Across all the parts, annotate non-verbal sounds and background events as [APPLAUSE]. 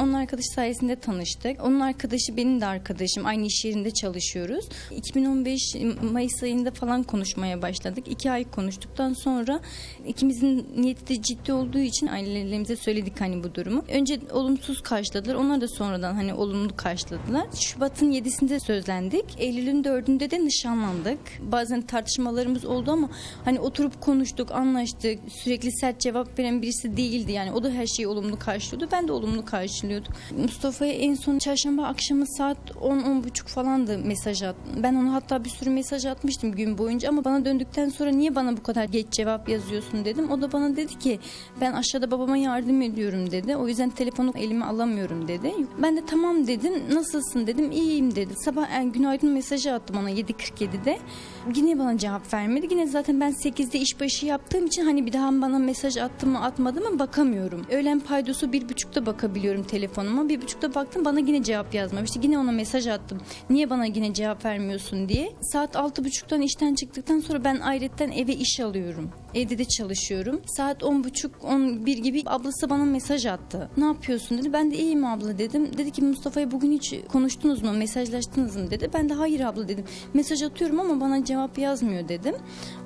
Onun arkadaşı sayesinde tanıştık. Onun arkadaşı benim de arkadaşım. Aynı iş yerinde çalışıyoruz. 2015 Mayıs ayında falan konuşmaya başladık. İki ay konuştuktan sonra ikimizin niyeti de ciddi olduğu için ailelerimize söyledik hani bu durumu. Önce olumsuz karşıladılar. Onlar da sonradan hani olumlu karşıladılar. Şubat'ın 7'sinde sözlendik. Eylül'ün 4'ünde de nişanlandık. Bazen tartışmalarımız oldu ama hani oturup konuştuk, anlaştık. Sürekli sert cevap veren birisi değildi. Yani o da her şeyi olumlu karşılıyordu. Ben de olumlu karşılıyordum. Mustafa'ya en son çarşamba akşamı saat 10-10.30 falandı mesaj attım. Ben ona hatta bir sürü mesaj atmıştım gün boyunca ama bana döndükten sonra niye bana bu kadar geç cevap yazıyorsun dedim. O da bana dedi ki ben aşağıda babama yardım ediyorum dedi. O yüzden telefonu elime alamıyorum dedi. Ben de tamam dedim. Nasılsın dedim. İyiyim dedi. Sabah yani günaydın mesajı attım ona 7.47'de. Yine bana cevap vermedi. Yine zaten ben 8'de işbaşı yaptığım için hani bir daha bana mesaj attı mı atmadı mı bakamıyorum. Öğlen paydosu bir buçukta bakabiliyorum telefonuma. Bir buçukta baktım bana yine cevap yazmamıştı. Yine ona mesaj attım. Niye bana yine cevap vermiyorsun diye. Saat altı buçuktan işten çıktıktan sonra ben ayrıca eve iş alıyorum. Evde de çalışıyorum. Saat on buçuk, on bir gibi ablası bana mesaj attı. Ne yapıyorsun dedi. Ben de iyiyim abla dedim. Dedi ki Mustafa'ya bugün hiç konuştunuz mu, mesajlaştınız mı dedi. Ben de hayır abla dedim. Mesaj atıyorum ama bana cevap yazmıyor dedim.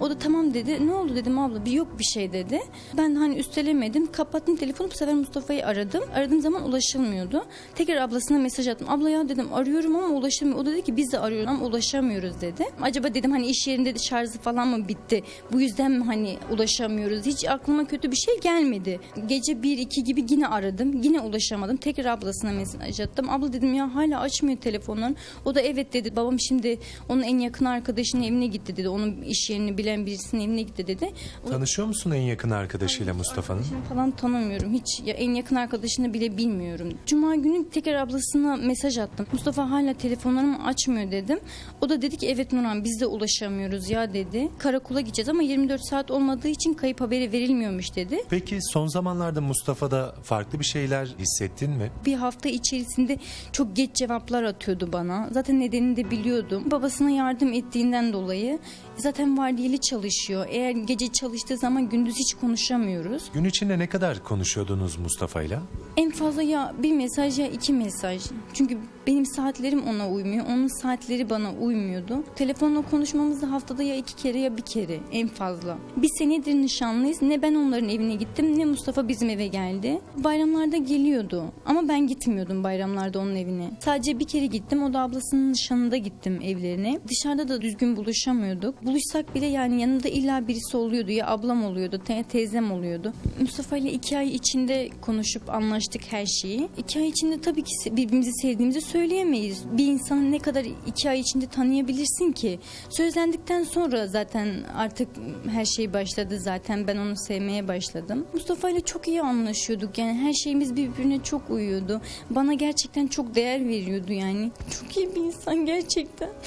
O da tamam dedi. Ne oldu dedim abla bir yok bir şey dedi. Ben hani üstelemedim. Kapattım telefonu bu sefer Mustafa'yı aradım. Aradığım zaman ulaşılmıyordu. Tekrar ablasına mesaj attım. Abla ya dedim arıyorum ama ulaşamıyor. O da dedi ki biz de arıyoruz ama ulaşamıyoruz dedi. Acaba dedim hani iş yerinde de şarjı falan mı bitti? Bu yüzden mi hani ulaşamıyoruz? Hiç aklıma kötü bir şey gelmedi. Gece 1-2 gibi yine aradım. Yine ulaşamadım. Tekrar ablasına mesaj attım. Abla dedim ya hala açmıyor telefonun. O da evet dedi. Babam şimdi onun en yakın arkadaşının evine gitti dedi. Onun iş yerini bilen birisinin evine gitti dedi. O- Tanışıyor musun en yakın arkadaşıyla Mustafa'nın? Falan tanımıyorum. Hiç ya en yakın arkadaşını bile bilmiyorum. Cuma günü tekrar ablasına mesaj attım. Mustafa hala telefonlarımı açmıyor dedim. O da dedi ki evet Nurhan biz de ulaşamıyoruz ya dedi. Karakola gideceğiz ama 24 saat olmadığı için kayıp haberi verilmiyormuş dedi. Peki son zamanlarda Mustafa'da farklı bir şeyler hissettin mi? Bir hafta içerisinde çok geç cevaplar atıyordu bana. Zaten nedenini de biliyordum. Babasına yardım ettiğinden dolayı zaten vardiyeli çalışıyor. Eğer gece çalıştığı zaman gündüz hiç konuşamıyoruz. Gün içinde ne kadar konuşuyordunuz Mustafa'yla? En fazla ya bir mesaj ya iki mesaj. Çünkü benim saatlerim ona uymuyor. Onun saatleri bana uymuyordu. Telefonla konuşmamız da haftada ya iki kere ya bir kere en fazla. Bir senedir nişanlıyız. Ne ben onların evine gittim ne Mustafa bizim eve geldi. Bayramlarda geliyordu. Ama ben gitmiyordum bayramlarda onun evine. Sadece bir kere gittim. O da ablasının nişanında gittim evlerine. Dışarıda da düzgün buluşamıyorduk. Buluşsak bile yani yanında illa birisi oluyordu. Ya ablam oluyordu, te- teyzem oluyordu. Mustafa ile iki ay içinde konuşup anlaştık her şeyi. İki ay içinde tabii ki birbirimizi sevdiğimizi söyleyemeyiz. Bir insanı ne kadar iki ay içinde tanıyabilirsin ki? Sözlendikten sonra zaten artık her şey başladı zaten. Ben onu sevmeye başladım. Mustafa ile çok iyi anlaşıyorduk. Yani her şeyimiz birbirine çok uyuyordu. Bana gerçekten çok değer veriyordu yani. Çok iyi bir insan gerçekten. [LAUGHS]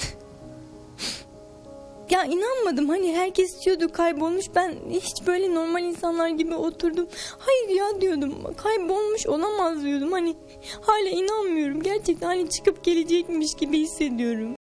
Ya inanmadım hani herkes diyordu kaybolmuş ben hiç böyle normal insanlar gibi oturdum. Hayır ya diyordum kaybolmuş olamaz diyordum hani hala inanmıyorum gerçekten hani çıkıp gelecekmiş gibi hissediyorum.